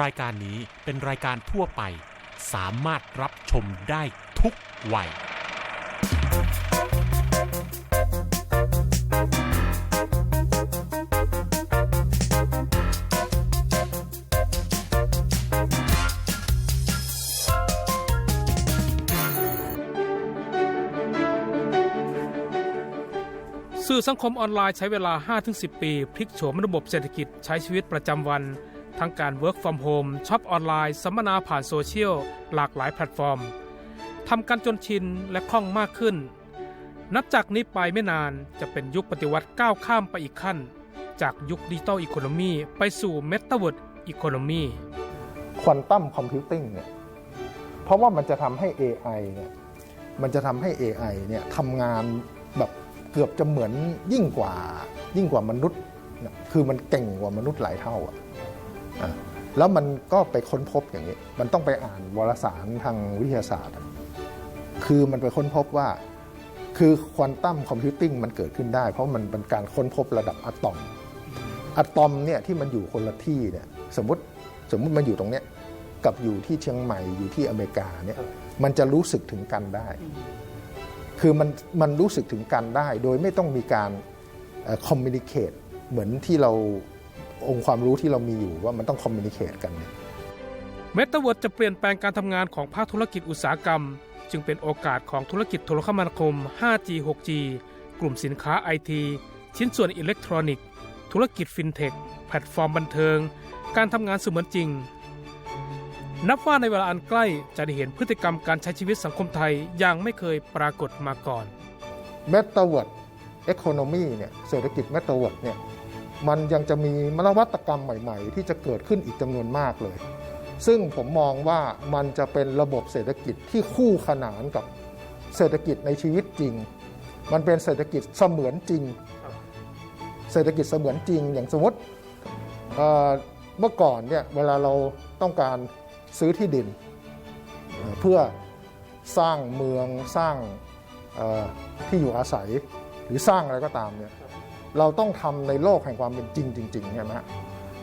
รายการนี้เป็นรายการทั่วไป สามารถรับชมได้ทุกวัย สื่อสังคมออนไลน์ใช้เวลา 5-10 ปี พลิกโฉมระบบเศรษฐกิจใช้ชีวิตประจำวัน ทั้งการ Work from Home ช็อปออนไลน์ สัมมนาผ่านโซเชียล หลากหลายแพลตฟอร์มทำกันจนชินและคล่องมากขึ้น นับจากนี้ไปไม่นานจะเป็นยุคปฏิวัติก้าวข้ามไปอีกขั้น จากยุคดิจิตอลอีโคโนมีไปสู่เมตาเวิร์ดอีโคโนมีควอนตัมคอมพิวติ้งเนี่ยเพราะว่ามันจะทำให้ AI เนี่ยมันจะทำให้ AI เนี่ยทำงานแบบเกือบจะเหมือนยิ่งกว่า ยิ่งกว่ามนุษย์ คือมันเก่งกว่ามนุษย์หลายเท่าอะ แล้วมันก็ไปค้นพบอย่างนี้ มันต้องไปอ่านวารสารทางวิทยาศาสตร์ คือมันไปค้นพบว่า คือควอนตัมคอมพิวติ้งมันเกิดขึ้นได้ เพราะมันเป็นการค้นพบระดับอะตอม อะตอมเนี่ยที่มันอยู่คนละที่เนี่ย สมมติสมมติมันอยู่ตรงเนี้ยกับอยู่ที่เชียงใหม่อยู่ที่อเมริกาเนี่ย มันจะรู้สึกถึงกันได้ คือมันมันรู้สึกถึงกันได้ โดยไม่ต้องมีการคอมมิ n นิเคตเหมือนที่เรา องค์ความรู้ที่เรามีอยู่ว่ามันต้องคอมมินิเคตกันเนี่ยเมตาเวิร์ดจะเปลี่ยนแปลงการทำงานของภาคธุรกิจอุตสาหกรรม จึงเป็นโอกาสของธุรกิจโทรคมนาคม 5G 6G กลุ่มสินค้าไอทีชิ้นส่วนอิเล็กทรอนิกส์ ธุรกิจฟินเทค แพลตฟอร์มบันเทิง การทำงานเสมือนจริง นับว่าในเวลาอันใกล้จะได้เห็นพฤติกรรมการใช้ชีวิตสังคมไทยอย่างไม่เคยปรากฏมาก่อนเมตาเวิร์ดเอคโนมีเนี่ยเศรษฐกิจเมตาเวิร์ดเนี่ย มันยังจะมีนวัตกรรมใหม่ ๆ ที่จะเกิดขึ้นอีกจำนวนมากเลย ซึ่งผมมองว่ามันจะเป็นระบบเศรษฐกิจที่คู่ขนานกับเศรษฐกิจในชีวิตจริง มันเป็นเศรษฐกิจเสมือนจริง เศรษฐกิจเสมือนจริง อย่างสมมติเมื่อก่อนเนี่ยเวลาเราต้องการซื้อที่ดิน เพื่อสร้างเมืองสร้างที่อยู่อาศัย หรือสร้างอะไรก็ตามเนี่ย เราต้องทำในโลกแห่งความเป็นจริงจริงๆใช่ไหม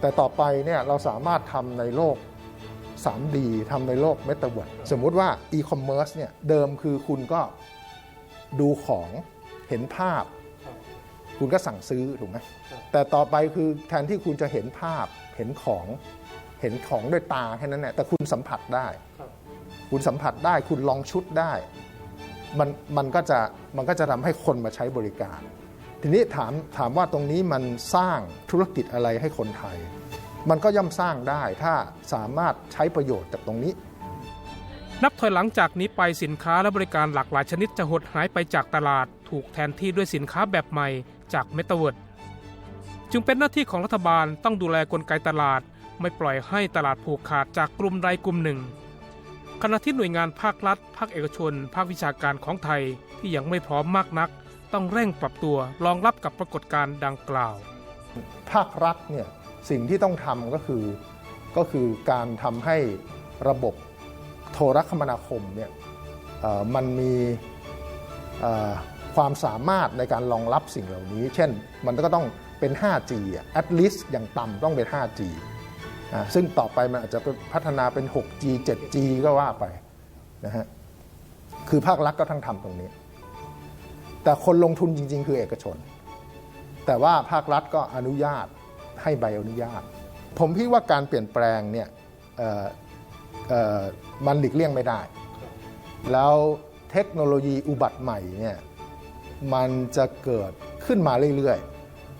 แต่ต่อไปเนี่ยเราสามารถทำในโลก 3D ทำในโลกเมตาเวิร์ดสมมุติว่าอีคอมเมิร์ซเนี่ยเดิมคือคุณก็ดูของเห็นภาพ คุณก็สั่งซื้อถูกไหมแต่ต่อไปคือแทนที่คุณจะเห็นภาพเห็นของเห็นของด้วยตาแค่นั้นแหละแต่คุณสัมผัสได้ คุณสัมผัสได้คุณลองชุดได้ มันมันก็จะมันก็จะทำให้คนมาใช้บริการ ทีนี้ถามถามว่าตรงนี้มันสร้างธุรกิจอะไรให้คนไทย มันก็ย่อมสร้างได้ถ้าสามารถใช้ประโยชน์จากตรงนี้ นับถอยหลังจากนี้ไปสินค้าและบริการหลากหลายชนิดจะหดหายไปจากตลาด ถูกแทนที่ด้วยสินค้าแบบใหม่จากเมตาเวิร์ดจึงเป็นหน้าที่ของรัฐบาลต้องดูแลกลไกตลาด ไม่ปล่อยให้ตลาดผูกขาดจากกลุ่มใดกลุ่มหนึ่งขณะที่หน่วยงานภาครัฐ ภาคเอกชน ภาควิชาการของไทยที่ยังไม่พร้อมมากนัก ต้องเร่งปรับตัวรองรับกับปรากฏการณ์ดังกล่าว ภาครัฐเนี่ยสิ่งที่ต้องทำก็คือก็คือการทำให้ระบบโทรคมนาคมเนี่ยมันมีความสามารถในการรองรับสิ่งเหล่านี้ เช่นมันก็ต้องเป็น 5G อะ at least อย่างต่ำต้องเป็น 5G ซึ่งต่อไปมันอาจจะพัฒนาเป็น 6G 7G ก็ว่าไปนะฮะคือภาครัฐก็ทั้งทำตรงนี้ แต่คนลงทุนจริง ๆ คือเอกชน แต่ว่าภาครัฐก็อนุญาตให้ใบอนุญาต ผมพี่ว่าการเปลี่ยนแปลงเนี่ยมันหลีกเลี่ยงไม่ได้ แล้วเทคโนโลยีอุบัติใหม่เนี่ยมันจะเกิดขึ้นมาเรื่อย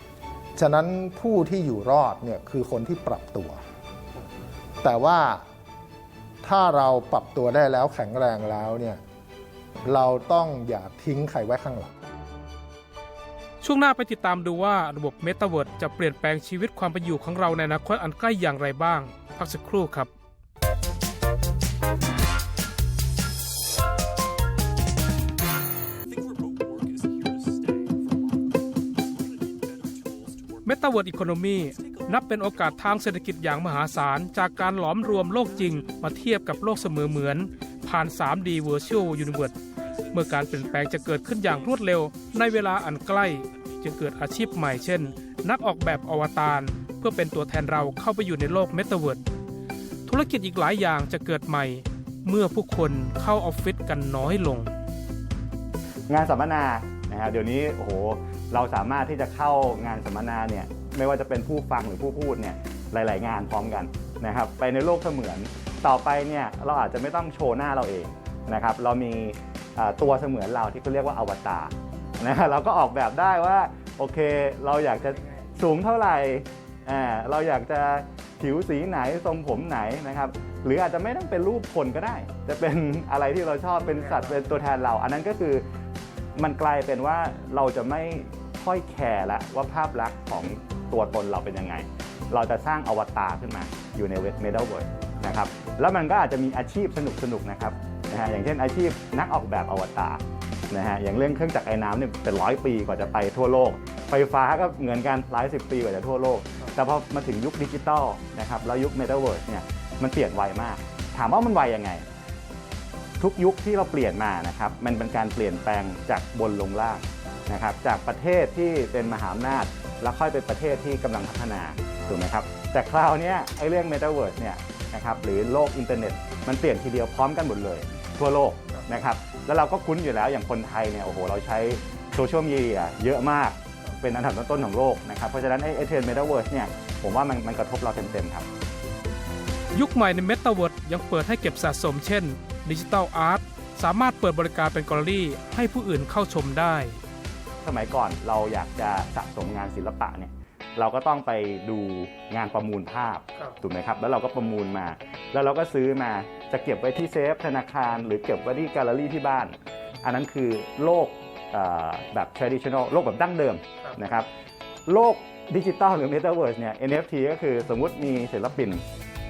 ๆ ฉะนั้นผู้ที่อยู่รอดเนี่ยคือคนที่ปรับตัว แต่ว่าถ้าเราปรับตัวได้แล้วแข็งแรงแล้วเนี่ยเราต้องอย่าทิ้งใครไว้ข้างหลัง ช่วงหน้าไปติดตามดูว่าระบบเมตาเวิร์ดจะเปลี่ยนแปลงชีวิตความเป็นอยู่ของเราในอนาคตอันใกล้อย่างไรบ้าง พักสักครู่ครับเมตาเวิร์ดอีโคโนมีนับเป็นโอกาสทางเศรษฐกิจอย่างมหาศาล จากการหลอมรวมโลกจริงมาเทียบกับโลกเสมอเหมือน ผ่าน 3D Virtual Universe เมื่อการเปลี่ยนแปลงจะเกิดขึ้นอย่างรวดเร็ว ในเวลาอันใกล้ จึงเกิดอาชีพใหม่เช่น นักออกแบบอวตาร เพื่อเป็นตัวแทนเราเข้าไปอยู่ในโลกเมตาเวิร์ดธุรกิจอีกหลายอย่างจะเกิดใหม่ เมื่อผู้คนเข้าออฟฟิศกันน้อยลง งานสัมมนานะครับเดี๋ยวนี้โอ้โหเราสามารถที่จะเข้างานสัมมนาเนี่ยไม่ว่าจะเป็นผู้ฟังหรือผู้พูดเนี่ยหลาย ๆ งานพร้อมกันนะครับไปในโลกเสมือนต่อไปเนี่ยเราอาจจะไม่ต้องโชว์หน้าเราเองนะครับเรามี ตัวเสมือนเราที่เขาเรียกว่าอวตารนะเราก็ออกแบบได้ว่าโอเคเราอยากจะสูงเท่าไหร่เราอยากจะผิวสีไหนทรงผมไหนนะครับ หรืออาจจะไม่ต้องเป็นรูปคนก็ได้ จะเป็นอะไรที่เราชอบเป็นสัตว์เป็นตัวแทนเรา อันนั้นก็คือมันกลายเป็นว่าเราจะไม่ค่อยแคร์ละว่าภาพลักษณ์ของตัวตนเราเป็นยังไง เราจะสร้างอวตารขึ้นมาอยู่ในเว็บเมด a เวิร์นะครับแล้วมันก็อาจจะมีอาชีพสนุกๆนะครับ นะฮะอย่างเช่นอาชีพนักออกแบบอวตารนะฮะอย่างเรื่องเครื่องจักรไอ้น้ำเนี่ยเป็นร้อยปีกว่าจะไปทั่วโลก ไฟฟ้าก็เหมือนกันหลายสิบปีกว่าจะทั่วโลก แต่พอมาถึงยุคดิจิตอลนะครับแล้วยุคเมตาเวิร์สเนี่ยมันเปลี่ยนไวมาก ถามว่ามันไวยังไง ทุกยุคที่เราเปลี่ยนมานะครับมันเป็นการเปลี่ยนแปลงจากบนลงล่างนะครับจากประเทศที่เป็นมหาอำนาจ แล้วค่อยเป็นประเทศที่กำลังพัฒนาถูกไหมครับแต่คราวนี้ไอ้เรื่อง Metaverse เนี่ยนะครับหรือโลกอินเทอร์เน็ต มันเปลี่ยนทีเดียวพร้อมกันหมดเลย ทั่วโลกนะครับแล้วเราก็คุ้นอยู่แล้วอย่างคนไทยเนี่ยโอ้โหเราใช้โซเชียลมีเดียเยอะมากเป็นอันดับต้นๆของโลกนะครับเพราะฉะนั้นไอ้ไอ้เทรนด์ Metaverse เนี่ยผมว่ามันมันกระทบเราเต็มๆครับ ยุคใหม่ในเมตาเวิร์ดยังเปิดให้เก็บสะสมเช่นดิจิทัลอาร์ตสามารถเปิดบริการเป็นแกลเลอรี่ให้ผู้อื่นเข้าชมได้ สมัยก่อนเราอยากจะสะสมงานศิลปะเนี่ย เราก็ต้องไปดูงานประมูลภาพครับ ถูกไหมครับแล้วเราก็ประมูลมา แล้วเราก็ซื้อมาจะเก็บไว้ที่เซฟธนาคาร หรือเก็บไว้ที่แกลเลอรี่ที่บ้าน อันนั้นคือโลกเอ่อแบบ traditional โลกแบบดั้งเดิมครับ นะครับโลกดิจิตอลหรือ Metaverse เนี่ย NFT ก็คือสมมุติมีศิลปิน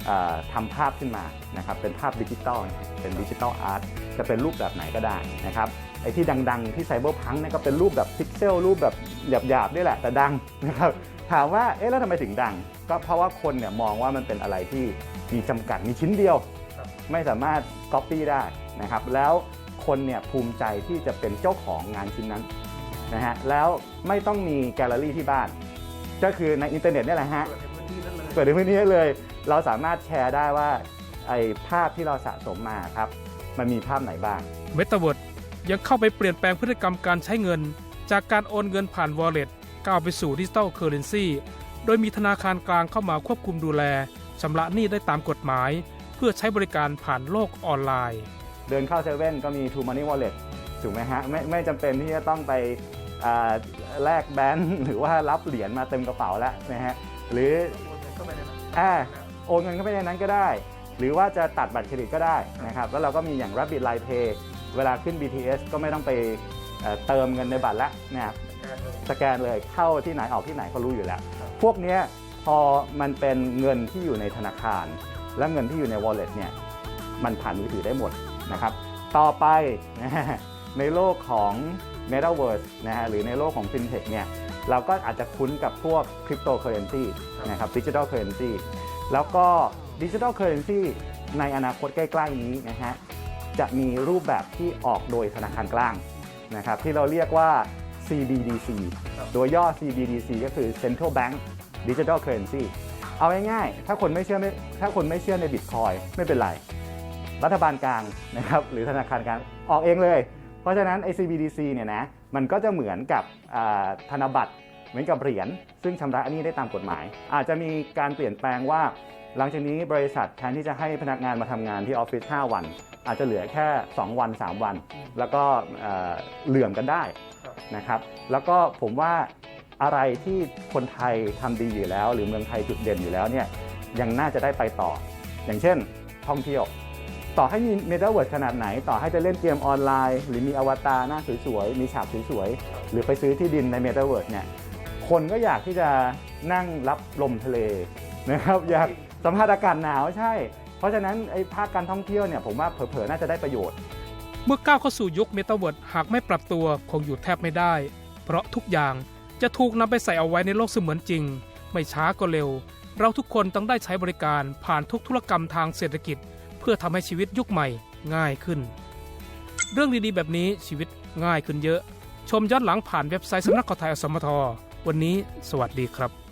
เอ่อทำภาพขึ้นมานะครับเป็นภาพดิจิตอลเป็นดิจิตอลอาร์ตจะเป็นรูปแบบไหนก็ได้นะครับไอ้ที่ดังๆ ที่ไซเบอร์พังเนี่ยก็เป็นรูปแบบพิกเซลรูปแบบหยาบๆนี่แหละแต่ดังนะครับ ถามว่าเอ๊ะแล้วทำไมถึงดัง ก็เพราะว่าคนเนี่ยมองว่ามันเป็นอะไรที่มีจำกัดมีชิ้นเดียว ไม่สามารถก๊อปปี้ได้นะครับแล้วคนเนี่ยภูมิใจที่จะเป็นเจ้าของงานชิ้นนั้นนะฮะแล้วไม่ต้องมีแกลเลอรี่ที่บ้าน ก็คือในอินเทอร์เน็ตเนี่ยแหละฮะเปิดในพื้นที่ได้เลย เราสามารถแชร์ได้ว่าไอ้ภาพที่เราสะสมมาครับ มันมีภาพไหนบ้างเมตาเวิร์ดยังเข้าไปเปลี่ยนแปลงพฤติกรรมการใช้เงิน จากการโอนเงินผ่าน Wallet ก้าวไปสู่ดิจิทัลเคอร์เรนซีโดยมีธนาคารกลางเข้ามาควบคุมดูแลชำระหนี้ได้ตามกฎหมาย เพื่อใช้บริการผ่านโลกออนไลน์ เดินเข้าเซเว่นก็มี True Money Wallet ถูกไหมฮะ ไม่ไม่จำเป็นที่จะต้องไปอ่าแลกแบงค์หรือว่ารับเหรียญมาเต็มกระเป๋าแล้วนะฮะหรืออ่าโอนเงินเข้าไปในนั้นก็ได้ หรือว่าจะตัดบัตรเครดิตก็ได้นะครับแล้วเราก็มีอย่าง Rapid Line Pay เวลาขึ้น BTS ก็ไม่ต้องไปเอ่อเติมเงินในบัตรแล้วนะครับ สแกนเลยเข้าที่ไหนออกที่ไหนเขารู้อยู่แล้ว พวกเนี้ยพอมันเป็นเงินที่อยู่ในธนาคาร และเงินที่อยู่ใน wallet เนี่ยมันผ่านมือถือได้หมดนะครับ ต่อไปนะฮะในโลกของ Metaverse นะฮะหรือในโลกของ FinTech เนี่ยเราก็อาจจะคุ้นกับพวก Cryptocurrency นะครับ Digital Currency แล้วก็ Digital Currency ในอนาคตใกล้ๆนี้นะฮะจะมีรูปแบบที่ออกโดยธนาคารกลางนะครับที่เราเรียกว่า CBDC ตัวย่อ CBDC ก็คือ Central Bank Digital Currency เอาง่ายๆ ถ้าคนไม่เชื่อไม่ถ้าคนไม่เชื่อใน Bitcoin ไม่เป็นไร รัฐบาลกลางนะครับหรือธนาคารกลางออกเองเลย เพราะฉะนั้น ICBDC เนี่ยนะมันก็จะเหมือนกับอ่าธนบัตรเหมือนกับเหรียญซึ่งชำระหนี้ได้ตามกฎหมาย อาจจะมีการเปลี่ยนแปลงว่า หลังจากนี้บริษัทแทนที่จะให้พนักงานมาทำงานที่ออฟฟิศ5วัน อาจจะเหลือแค่ 2 วัน 3 วัน แล้วก็เอ่อเหลื่อมกันได้ นะครับ แล้วก็ผมว่าอะไรที่คนไทยทำดีอยู่แล้ว หรือเมืองไทยจุดเด่นอยู่แล้วเนี่ยยังน่าจะได้ไปต่อ อย่างเช่น ท่องเที่ยว ต่อให้มีเมตาเวิร์ดขนาดไหน ต่อให้จะเล่นเกมออนไลน์ หรือมีอวตารหน้าสวยๆมีฉากสวยๆหรือไปซื้อที่ดินในเมตาเวิร์ดเนี่ยคนก็อยากที่จะนั่งรับลมทะเลนะครับอยากสัมผัสอากาศหนาวใช่ เพราะฉะนั้นไอ้ภาคการท่องเที่ยวเนี่ยผมว่าเผลอๆน่าจะได้ประโยชน์ เมื่อก้าวเข้าสู่ยุคเมตาเวิร์ดหากไม่ปรับตัวคงอยู่แทบไม่ได้ เพราะทุกอย่างจะถูกนำไปใส่เอาไว้ในโลกเสมือนจริง ไม่ช้าก็เร็ว เราทุกคนต้องได้ใช้บริการผ่านทุกธุรกรรมทางเศรษฐกิจ เพื่อทำให้ชีวิตยุคใหม่ง่ายขึ้น เรื่องดีๆแบบนี้ชีวิตง่ายขึ้นเยอะ ชมย้อนหลังผ่านเว็บไซต์สำนักข่าวไทยอสมทวันนี้ สวัสดีครับ